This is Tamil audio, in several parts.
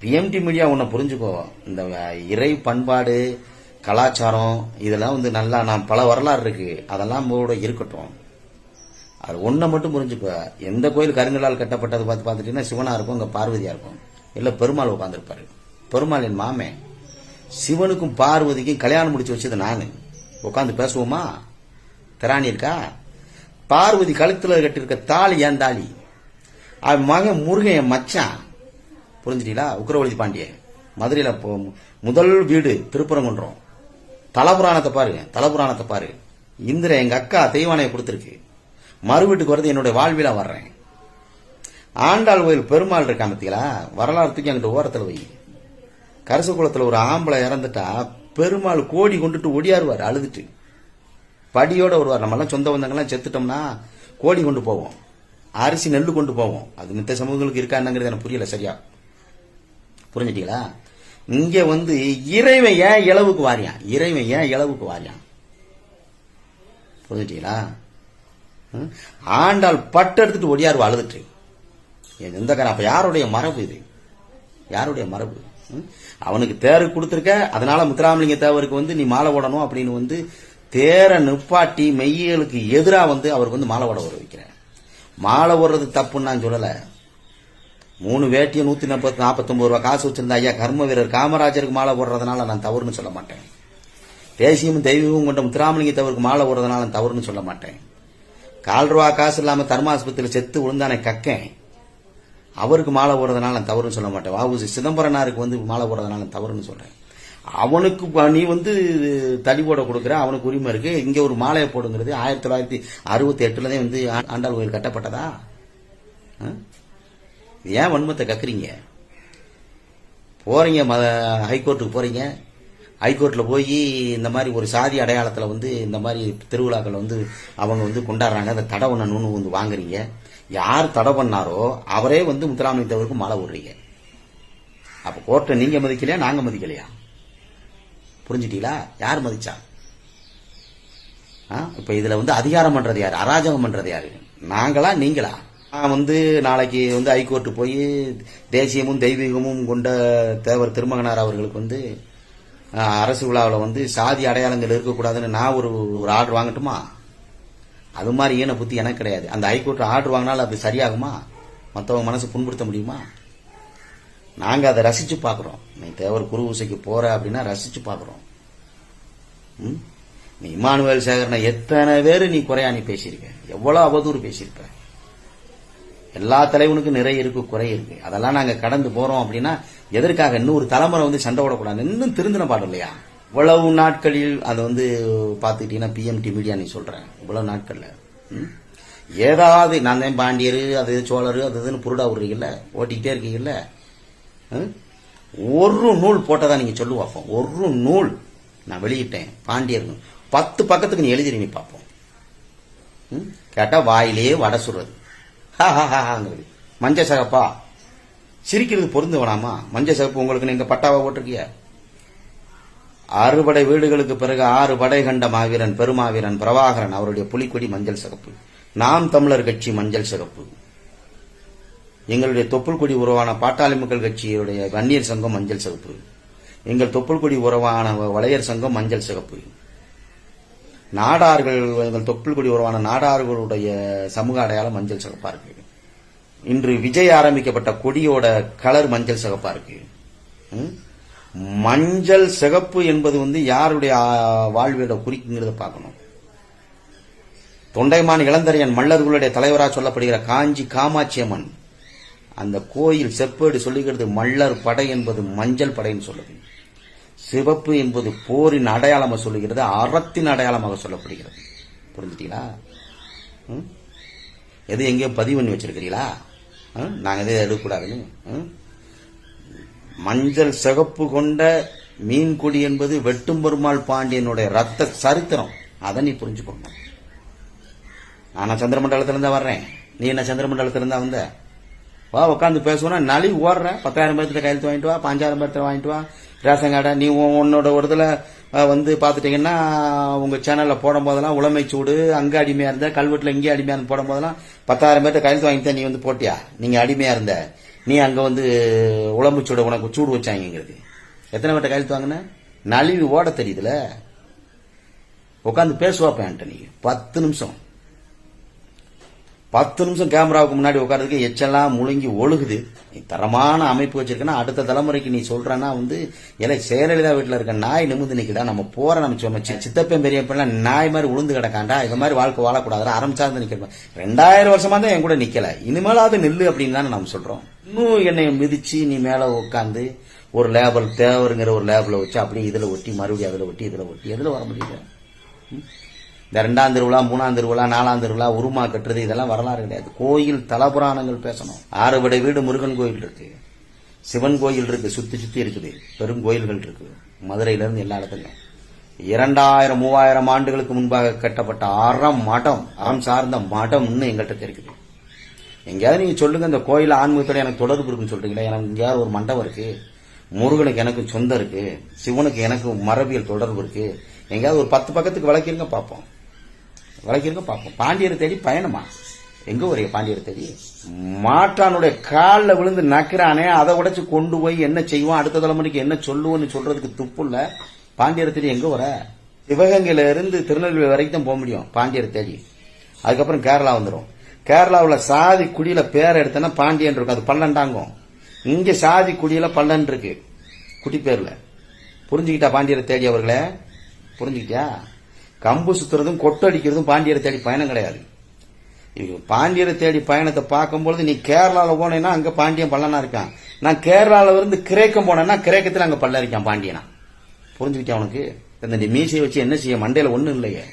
பிஎம்டி மீடியா ஒன்று புரிஞ்சுக்கோ. இந்த இறை பண்பாடு கலாச்சாரம் இதெல்லாம் வந்து நல்லா நான் பல வரலாறு இருக்கு. அதெல்லாம் நம்மளோட இருக்கட்டும். அது ஒன்றை மட்டும் புரிஞ்சுக்கோ. எந்த கோயில் கருங்கலால் கட்டப்பட்டது பார்த்து பார்த்துட்டீங்கன்னா சிவனா இருக்கும் அங்கே பார்வதியா இருக்கும். இல்லை பெருமாள் உட்காந்துருப்பாரு பெருமாள் என் மாமே. சிவனுக்கும் பார்வதிக்கும் கல்யாணம் முடிச்சு வச்சது நான். உட்காந்து பேசுவோமா? திராணி இருக்கா? பார்வதி கழுத்தில் கட்டியிருக்க தாலி ஏன் தாலி? அவன் மகன் முருகன் என் மச்சான். புரிஞ்சுட்டீங்களா? உக்ரவழி பாண்டியன். மதுரையில முதல் வீடு திருப்பரங்குன்றம். தலபுராணத்தை பாருங்க தலபுராணத்தை பாரு இந்திர எங்க அக்கா தெய்வானையை கொடுத்துருக்கு. மறு வீட்டுக்கு வரது என்னுடைய வாழ்வில வர்றேன். ஆண்டாள் கோயில் பெருமாள் இருக்கா பார்த்தீங்களா வரலாறு தூக்கி அங்கிட்ட ஓரத்தில் வை. கரசு குளத்தில் ஒரு ஆம்பளை இறந்துட்டா பெருமாள் கோடி கொண்டுட்டு ஒடியாருவார் அழுதுட்டு. படியோட வருவார். நம்மளாம் சொந்த பந்தங்கள்லாம் செத்துட்டோம்னா கோடி கொண்டு போவோம். அரிசி நெல் கொண்டு போவோம். அது மித்த சமூகங்களுக்கு இருக்கா எனக்கு புரியல சரியா. புரிஞ்சுட்டீங்களா? இங்க வந்து இறைவன் ஏன் இளவுக்கு வாரியான்? இறைவன் ஏன் இளவுக்கு வாரியான்? புரிஞ்சுட்டீங்களா? ம்? ஆண்டாள் பட்டு எடுத்துட்டு ஒடியார் அழுதுட்டு. என் எந்த காரணம் அப்ப யாருடைய மரபு இது? யாருடைய மரபு? ம்? அவனுக்கு தேர் கொடுத்துருக்க அதனால முத்துராமலிங்க தேவருக்கு வந்து நீ மாலை ஓடணும் அப்படின்னு வந்து தேரை நிப்பாட்டி மெய்யலுக்கு எதிராக வந்து அவருக்கு வந்து மாலை ஓட வர வைக்கிற மாலை ஓடுறது தப்புன்னு நான் சொல்லலை. மூணு வேட்டியை நூத்தி நாற்பத்தி நாற்பத்தொன்பது ரூபா காசு வச்சிருந்த ஐயா கர்ம வீரர் காமராஜருக்கு மாலை போடுறதுனால நான் தவறுன்னு சொல்ல மாட்டேன். தேசியமும் தெய்வமும் கொண்ட முத்துராமலிங்க தவறுக்கு மாலை போடுறதுனால நான் தவறுன்னு சொல்ல மாட்டேன். கால் ரூபா காசு இல்லாம தர்மாஸ்பத்திரியில் செத்து விழுந்தானே கக்கேன். அவருக்கு மாலை போடுறதுனால நான் தவறுன்னு சொல்ல மாட்டேன். வாவுசி சிதம்பரனாருக்கு வந்து மாலை போடுறதுனால நான் தவறுன்னு சொல்றேன். அவனுக்கு நீ வந்து தடி போட கொடுக்குற அவனுக்கு உரிமை இருக்கு. இங்க ஒரு மாலையை போடுங்கிறது ஆயிரத்தி தொள்ளாயிரத்தி அறுபத்தி எட்டுலதே வந்து ஆண்டாள் கோயில் கட்டப்பட்டதா? ஆ? ஏன் வன்மத்தை கக்குறீங்க? போறீங்க ம ஹைகோர்ட்டுக்கு போறீங்க. ஹைகோர்ட்டில் போய் இந்த மாதிரி ஒரு சாதி அடையாளத்தில் வந்து இந்த மாதிரி திருவிழாக்கள் வந்து அவங்க வந்து கொண்டாடுறாங்க. அதை தடை பண்ணணும்னு வந்து வாங்குறீங்க. யார் தடை பண்ணாரோ அவரே வந்து முத்துராமலிங்கத்தவருக்கு மழை விடுறீங்க அப்போ கோர்ட்டை நீங்கள் மதிக்கலையா நாங்கள் மதிக்கலையா? புரிஞ்சுட்டீங்களா? யார் மதிச்சா? ஆ? இதில் வந்து அதிகாரம் பண்ணுறது யார்? அராஜகம் பண்ணுறது யார்? நாங்களா நீங்களா? நான் வந்து நாளைக்கு வந்து ஹைகோர்ட்டு போய் தேசியமும் தெய்வீகமும் கொண்ட தேவர் திருமகனார் அவர்களுக்கு வந்து அரசு விழாவில் வந்து சாதி அடையாளங்கள் இருக்கக்கூடாதுன்னு நான் ஒரு ஒரு ஆர்டர் வாங்கட்டுமா? அது மாதிரி ஈன புத்தி எனக்கு கிடையாது. அந்த ஹைகோர்ட் ஆர்டர் வாங்கினாலும் அது சரியாகுமா? மற்றவங்க மனசு புண்படுத்த முடியுமா? நாங்கள் அதை ரசித்து பார்க்குறோம். நீ தேவர் குரு ஊசைக்கு போற அப்படின்னா ரசித்து பார்க்குறோம். ம்? நீ இமானுவேல் சேகரனை எத்தனை பேர் நீ குறையா நீ பேசியிருக்க? எவ்வளோ அவதூறு பேசியிருப்ப? எல்லா தலைவனுக்கும் நிறைய இருக்கு குறை இருக்கு. அதெல்லாம் நாங்க கடந்து போறோம் அப்படின்னா எதற்காக இன்னும் ஒரு தலைமுறை வந்து சண்டை விடக்கூடாது இன்னும் திருந்தின பாடம் இல்லையா? இவ்வளவு நாட்களில் அதை வந்து பார்த்துக்கிட்டீங்கன்னா பிஎம்டி மீடியா நீ சொல்றேன். இவ்வளவு நாட்கள்ல. ம்? ஏதாவது நான் தான் பாண்டியர் அது சோழர் அது இதுன்னு புருடா விடுறீங்கல்ல? ஓட்டிக்கிட்டே இருக்கீங்கல்ல? ம்? ஒரு நூல் போட்டதா நீங்க சொல்லு பார்ப்போம் ஒரு நூல். நான் வெளியிட்டேன் பாண்டியர் பத்து பக்கத்துக்கு நீ எழுதிருங்க பார்ப்போம். ம்? கேட்டா வாயிலேயே வடை சுடுறது. ஹாங்கிறது. மஞ்ச சகப்பா? சிரிக்கிறது பொருந்து வேணாமா? மஞ்ச சகப்பு உங்களுக்கு நீங்க பட்டாவா போட்டிருக்கிய? அறுபடை வீடுகளுக்கு பிறகு ஆறு படை கண்ட மாவீரன் பெருமாவீரன் பிரபாகரன் அவருடைய புலிக்கொடி மஞ்சள் சிகப்பு. நாம் தமிழர் கட்சி மஞ்சள் சிகப்பு. எங்களுடைய தொப்புள் கொடி உறவான பாட்டாளி மக்கள் கட்சியுடைய வன்னியர் சங்கம் மஞ்சள் சிகப்பு. எங்கள் தொப்புள் கொடி உறவான வளையர் சங்கம் மஞ்சள் சிகப்பு. நாடார்கள் எங்கள் தொப்புள் கொடி உருவான நாடார்களுடைய சமூக அடையாளம் மஞ்சள் சிகப்பா இருக்கு. இன்று விஜய் ஆரம்பிக்கப்பட்ட கொடியோட கலர் மஞ்சள் சிகப்பா இருக்கு. மஞ்சள் சிகப்பு என்பது வந்து யாருடைய வாழ்வியோட குறிக்குங்கிறத பார்க்கணும். தொண்டைமான் இளந்தரையன் மல்லர்களுடைய தலைவராக சொல்லப்படுகிற காஞ்சி காமாட்சி அம்மன் அந்த கோயில் செப்பேடு சொல்லுகிறது மல்லர் படை என்பது மஞ்சள் படைன்னு சொல்லுது. சிவப்பு என்பது போரின் அடையாளமாக சொல்லுகிறது அறத்தின் அடையாளமாக சொல்லப்படுகிறது. புரிஞ்சுட்டீங்களா? ம்? எது எங்கேயோ பதிவு பண்ணி வச்சிருக்கிறீங்களா? ம்? நாங்க எதை எடுக்கக்கூடாதுன்னு. ம்? மஞ்சள் சிகப்பு கொண்ட மீன்குடி என்பது வெட்டும் பெருமாள் பாண்டியனுடைய ரத்த சரித்திரம். அதை நீ புரிஞ்சுக்கணும். நான் சந்திரமண்டலத்திலிருந்தா வர்றேன்? நீ என்ன சந்திரமண்டலத்திலிருந்தா வந்த? வா உட்காந்து பேசுவோம்னா நலி ஓடுறேன் பத்தாயிரம் பேர்த்துல கையெழுத்து வாங்கிட்டு வா பாஞ்சாயிரம் பேர்த்துல வாங்கிட்டு வா. ரேஷன் கார்டை நீ உன்னோட ஒரு இதில் வந்து பார்த்துட்டிங்கன்னா உங்கள் சேனலில் போடும் போதெல்லாம் உளமை சூடு அங்கே அடிமையாக இருந்த கல்வெட்டில் இங்கே அடிமையாக இருந்து போடும் போதெல்லாம் பத்தாயிரம் பேர்ட்ட கையெழுத்து தான் நீ வந்து போட்டியா? நீங்கள் அடிமையாக இருந்த. நீ அங்கே வந்து உழம்பு சூடு உனக்கு சூடு வச்சாங்கிறது எத்தனை பேர்ட்ட கையெழுத்து வாங்கின? நலிவு ஓட தெரியுதுல. உட்காந்து பேசுவாப்பேன்ட்ட நீ பத்து நிமிஷம். பத்து நிமிஷம் கேமராவுக்கு முன்னாடி உட்காரதுக்கு எச்செல்லாம் முழுங்கி ஒழுகுது. நீ தரமான அமைப்பு வச்சிருக்கனா அடுத்த தலைமுறைக்கு நீ சொல்றனா வந்து இல்லை செயலலிதா வீட்டில் இருக்க நாய் நிமிந்து நிற்கடா நம்ம போற நம்ம சொன்ன சி- சித்தப்பன் பெரியப்பெல்லாம் நாய் மாதிரி உளுந்து கிடக்காண்டா? இது மாதிரி வாழ்க்கை வாழக்கூடாது ஆரம்பிச்சாந்து நிக்கிறேன் ரெண்டாயிரம் வருஷமா தான் என் கூட நிக்கல. இனிமேலாவது நெல் அப்படின்னு தானே நம்ம சொல்றோம். இன்னும் என்னை மிதிச்சு நீ மேல உட்காந்து ஒரு லேபல் தேவருங்கிற ஒரு லேபில் வச்சு அப்படியே இதுல ஒட்டி மறுபடியும் அதுல ஒட்டி இதுல ஒட்டி. எதுல வர முடியல இந்த ரெண்டாம் திருவிழா மூணாம் திருவிழா நாலாம் திருவிழா உருமா கட்டுறது இதெல்லாம் வரலாறு கிடையாது. கோயில் தலபுராணங்கள் பேசணும். ஆறுபடை வீடு முருகன் கோயில் இருக்கு. சிவன் கோயில் இருக்கு. சுத்தி சுத்தி இருக்குது. பெரும் கோயில்கள் இருக்கு. மதுரையில இருந்து எல்லா இடத்துலயும். இரண்டாயிரம் மூவாயிரம் ஆண்டுகளுக்கு முன்பாக கட்டப்பட்ட அறம் மடம் அறம் சார்ந்த மடம்னு எங்கள்கிட்ட இருக்குது எங்கேயாவது நீங்க சொல்லுங்க இந்த கோயில் ஆன்மீகத்தோட எனக்கு தொடர்பு இருக்குன்னு சொல்றீங்களா எனக்கு எங்கேயாவது ஒரு மண்டபம் இருக்கு. முருகனுக்கு எனக்கு சொந்தம் இருக்கு. சிவனுக்கு எனக்கு மரபியல் தொடர்பு இருக்கு. எங்கேயாவது ஒரு பத்து பக்கத்துக்கு விளக்கிருங்க பார்ப்போம். விளக்கிருங்க பார்ப்போம். பாண்டியரை தேடி பயணமா? எங்க ஒரு பாண்டியர் தேடி? மாட்டானுடைய காலில் விழுந்து நக்கிறானே அதை உடைச்சு கொண்டு போய் என்ன செய்வோம் அடுத்த தலைமுறைக்கு என்ன சொல்லுவோம்னு சொல்றதுக்கு துப்பு இல்ல. பாண்டியர் தேடி எங்க வர சிவகங்கையில இருந்து திருநெல்வேலி வரைக்கும் போக முடியும் பாண்டியர் தேடி. அதுக்கப்புறம் கேரளா வந்துடும் கேரளாவில் சாதி குடியில பேர் எடுத்தனா பாண்டியன் இருக்கும். அது பல்லண்டாங்கும். இங்க சாதி குடியில பல்லன் இருக்கு. குடி பேர்ல புரிஞ்சுக்கிட்டா பாண்டியரை தேடி அவர்களே? புரிஞ்சுக்கிட்டியா? கம்பு சுத்துறதும் கொட்டடிக்கிறதும் பாண்டியரை தேடி பயணம் கிடையாது. பாண்டியரை தேடி பயணத்தை பார்க்கும்பொழுது நீ கேரளாவில் போனேன்னா அங்கே பாண்டியன் பள்ளனா இருக்கான். நான் கேரளாவில் இருந்து கிரேக்கம் போனேன்னா கிரேக்கத்தில் அங்கே பள்ள இருக்கான் பாண்டியனா. புரிஞ்சுக்கிட்டேன் உனக்கு? இந்த நீ மீசையை வச்சு என்ன செய்ய? மண்டையில் ஒன்றும் இல்லையே.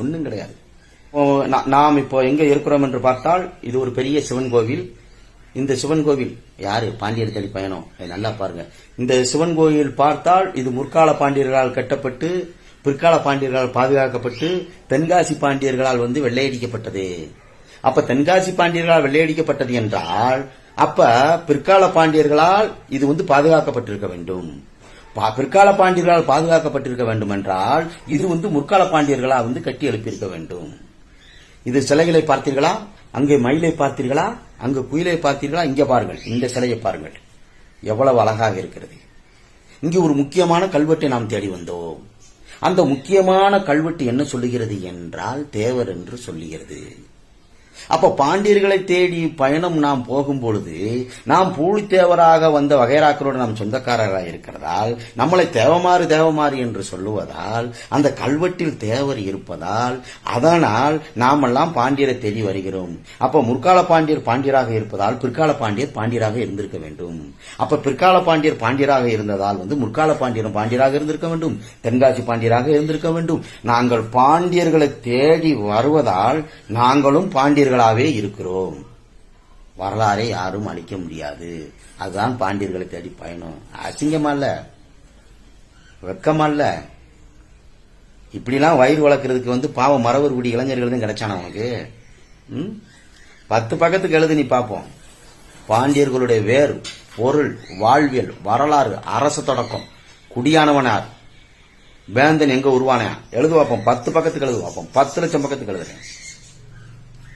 ஒன்றும் கிடையாது. நாம் இப்போ எங்கே இருக்கிறோம் என்று பார்த்தால் இது ஒரு பெரிய சிவன் கோவில். இந்த சிவன் கோவில் யாரு? பாண்டியர் தேடி பயணம். நல்லா பாருங்க. இந்த சிவன் கோவில் பார்த்தால் இது முற்கால பாண்டியர்களால் கட்டப்பட்டு பிற்கால பாண்டியர்களால் பாதுகாக்கப்பட்டு தென்காசி பாண்டியர்களால் வந்து வெள்ளையடிக்கப்பட்டது. அப்ப தென்காசி பாண்டியர்களால் வெள்ளையடிக்கப்பட்டது என்றால் அப்ப பிற்கால பாண்டியர்களால் இது வந்து பாதுகாக்கப்பட்டிருக்க வேண்டும். பா- பிற்கால பாண்டியர்களால் பாதுகாக்கப்பட்டிருக்க வேண்டும் என்றால் இது வந்து முற்கால பாண்டியர்களா வந்து கட்டி எழுப்பியிருக்க வேண்டும். இது சிலைகளை பார்த்தீர்களா? அங்கே மயிலை பார்த்தீர்களா? அங்கு குயிலை பார்த்தீர்களா? இங்க பாருங்கள் இந்த சிலையை பாருங்கள். எவ்வளவு அழகாக இருக்கிறது. இங்கே ஒரு முக்கியமான கல்வெட்டை நாம் தேடி வந்தோம். அந்த முக்கியமான கல்வெட்டு என்ன சொல்லுகிறது என்றால் தேவர் என்று சொல்லுகிறது. அப்ப பாண்டியர்களை தேடி பயணம் நாம் போகும் பொழுது நாம் பூலித்தேவராக வந்த வகைராக்களோடு நாம் சொந்தக்காரராக இருக்கிறதால் நம்மளை தேவமாறு தேவமாறு என்று சொல்லுவதால் அந்த கல்வெட்டில் தேவர் இருப்பதால் அதனால் நாமெல்லாம் பாண்டியரை தேடி வருகிறோம். அப்ப முற்கால பாண்டியர் பாண்டியராக இருப்பதால் பிற்கால பாண்டியர் பாண்டியராக இருந்திருக்க வேண்டும். அப்ப பிற்கால பாண்டியர் பாண்டியராக இருந்ததால் வந்து முற்கால பாண்டியரும் பாண்டியராக இருந்திருக்க வேண்டும். தென்காசி பாண்டியராக இருந்திருக்க வேண்டும். நாங்கள் பாண்டியர்களை தேடி வருவதால் நாங்களும் பாண்டியர் பாண்டியர்களாகவே இருக்கிறோம். வரலாறை யாரும் அழிக்க முடியாது. அதுதான் பாண்டியர்களை தேடி பயணம். அசிங்கமல்ல வெக்கமல்ல. இப்படிலாம் வயிறு வளர்க்கறதுக்கு வந்து பாவம் மரவர் குடி இளைஞர்கள் தான் உனக்கு? பத்து பக்கத்துக்கு எழுது நீ பார்ப்போம் பாண்டியர்களுடைய வேர் பொருள் வாழ்வியல் வரலாறு அரச தொடக்கம். குடியானவனார். வேந்தன் எங்க உருவானா? எழுது பார்ப்போம் பத்து பக்கத்துக்கு எழுது பார்ப்போம் பத்து லட்சம் பக்கத்துக்கு எழுதுறேன்.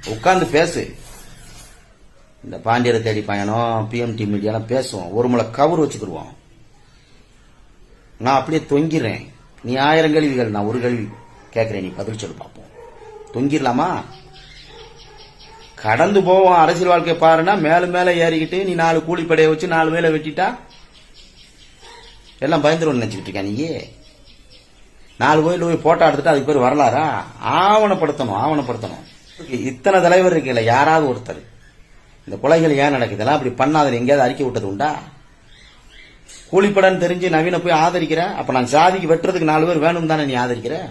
உட்காந்து பேசு. இந்த பாண்டியரை தேடி பயணம் பிஎம்டி மீடியாலாம் பேசுவோம். ஒரு முளை கவர் வச்சுக்கிடுவோம் நான் அப்படியே தொங்கிறேன் நீ ஆயிரம் கேள்விகள் நான் ஒரு கேள்வி கேட்குறேன் நீ பதில் சொல்லு பார்ப்போம் தொங்கிடலாமா கடந்து போவோம் அரசியல் வாழ்க்கை பாருன்னா மேல மேல ஏறிக்கிட்டு நீ நாலு கூலிப்படையை வச்சு நாலு மேல வெட்டிட்டா? எல்லாம் பயந்துரும் நினைச்சுக்கிட்டு இருக்கா நீயே. நாலு கோயில் போய் போட்டோ எடுத்துட்டு அதுக்கு பேர் வரலாறா? ஆவணப்படுத்தணும் ஆவணப்படுத்தணும். இத்தனை தலைவர் இருக்குல்ல யாராவது ஒருத்தர். இந்த கொலைகள் ஏன் நடக்குதெல்லாம் அப்படி பண்ணாத எங்கேயாவது அறிக்கை விட்டது உண்டா? கூலிப்படன்னு தெரிஞ்சு நவீன போய் ஆதரிக்கிற? அப்ப நான் சாதிக்கு வெட்டுறதுக்கு நாலு பேர் வேணும் தானே நீ ஆதரிக்கிற?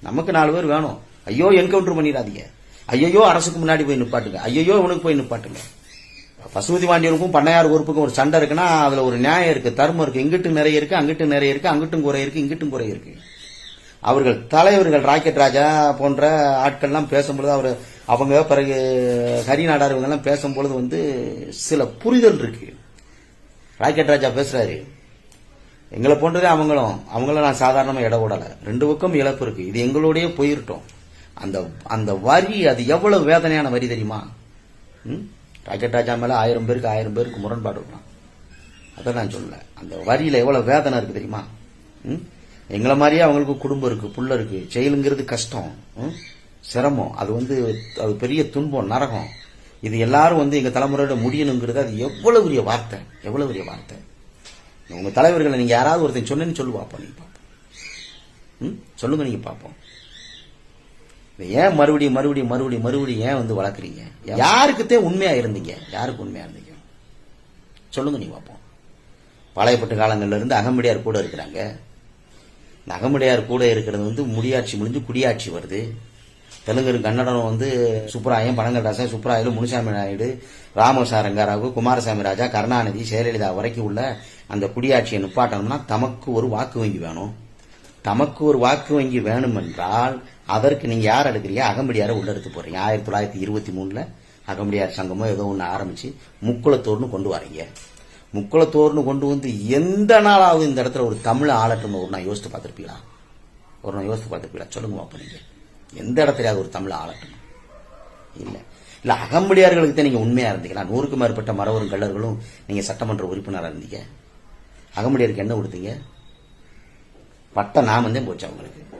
நமக்கு நாலு பேர் வேணும். ஐயோ என்கவுண்டர் பண்ணிடாதீங்க. ஐயோ அரசுக்கு முன்னாடி போய் நிப்பாட்டுங்க. ஐயோ இவனுக்கு போய் நிப்பாட்டுங்க. பசுமதி பாண்டியனுக்கும் பண்ணையார் உறுப்புக்கும் ஒரு சண்டை இருக்குன்னா அதுல ஒரு நியாயம் இருக்கு. தர்மம் இருக்கு. இங்கிட்டு நிறைய இருக்கு அங்கிட்டு நிறைய இருக்கு அங்கிட்டும் குறை இருக்கு இங்கிட்டும் குறை இருக்கு. அவர்கள் தலைவர்கள் ராக்கெட் ராஜா போன்ற ஆட்கள்லாம் பேசும்பொழுது அவர் அவங்க பிறகு ஹரிநாடார் இவங்கெல்லாம் பேசும்பொழுது வந்து சில புரிதல் இருக்கு. ராக்கெட் ராஜா பேசுறாரு. எங்களை போன்றதே அவங்களும். அவங்கள நான் சாதாரணமாக இட விடலை. ரெண்டு பக்கம் இழப்பு இருக்கு. இது எங்களோடய போயிருட்டோம். அந்த அந்த வரி அது எவ்வளவு வேதனையான வரி தெரியுமா? ராக்கெட் ராஜா மேல ஆயிரம் பேருக்கு ஆயிரம் பேருக்கு முரண்பாடு இருக்கலாம் அதை நான் சொல்லல. அந்த வரியில எவ்வளவு வேதனை இருக்கு தெரியுமா? ம்? எங்களை மாதிரியே அவங்களுக்கு குடும்பம் இருக்கு புள்ள இருக்கு. செயலுங்கிறது கஷ்டம். ம்? சிரமம். அது வந்து அது பெரிய துன்பம் நரகம். இது எல்லாரும் வந்து எங்க தலைமுறையோட முடியணுங்கிறது அது எவ்வளவு பெரிய வார்த்தை எவ்வளவு பெரிய வார்த்தை. உங்க தலைவர்களை நீங்க யாராவது ஒருத்தன் சொன்னேன்னு சொல்லு பார்ப்போம் நீங்க பார்ப்போம் ம்? சொல்லுங்க நீங்க பார்ப்போம் இதை ஏன் மறுபடியும் மறுபடியும் மறுபடியும் மறுபடியும் ஏன் வந்து வளர்க்குறீங்க? யாருக்குத்தே உண்மையா இருந்தீங்க? யாருக்கு உண்மையா இருந்தீங்க? சொல்லுங்க நீ பார்ப்போம் பழையப்பட்டு காலங்கள்ல இருந்து அகம்படியார் கூட இருக்கிறாங்க. நகமுடையார் அகம்படியார் கூட இருக்கிறது வந்து முடியாட்சி முடிஞ்சு குடியாட்சி வருது. தெலுங்கரும் கன்னடம் வந்து சுப்பராயன் பனங்கரசன் சுப்பராயலு முனுசாமி நாயுடு ராமசா ரங்காராவு குமாரசாமி ராஜா கருணாநிதி ஜெயலலிதா வரைக்கும் உள்ள அந்த குடியாட்சியை நிப்பாட்டணும்னா தமக்கு ஒரு வாக்கு வங்கி வேணும். தமக்கு ஒரு வாக்கு வங்கி வேணும் என்றால் அதற்கு நீங்க யார் எடுக்கிறீங்க? அகம்படியாரை உள்ள எடுத்து போறீங்க. ஆயிரத்தி தொள்ளாயிரத்தி இருபத்தி மூணுல அகம்படியார் சங்கமோ ஏதோ ஒன்று ஆரம்பிச்சு முக்குளத்தோர்னு கொண்டு வரீங்க. முக்குளத்தோர்னு கொண்டு வந்து எந்த நாளாவது இந்த இடத்துல ஒரு தமிழ் ஆளட்டும் ஒரு நான் யோசித்து பார்த்துருப்பீங்களா? ஒரு நான் யோசித்து பார்த்துருப்பீங்களா? சொல்லுங்க பாப்போம் நீங்க. எந்த இடத்துலயாவது ஒரு தமிழ் ஆளட்டும் இல்ல. இல்ல அகம்படியார்களுக்கு தான் நீங்க உண்மையா இருந்தீங்களா? நூறுக்கும் மேற்பட்ட மரவரும் கல்லர்களும் நீங்க சட்டமன்ற உறுப்பினராக இருந்தீங்க. அகம்படியாருக்கு என்ன கொடுத்தீங்க? பட்ட நாமந்தே போச்சு அவங்களுக்கு.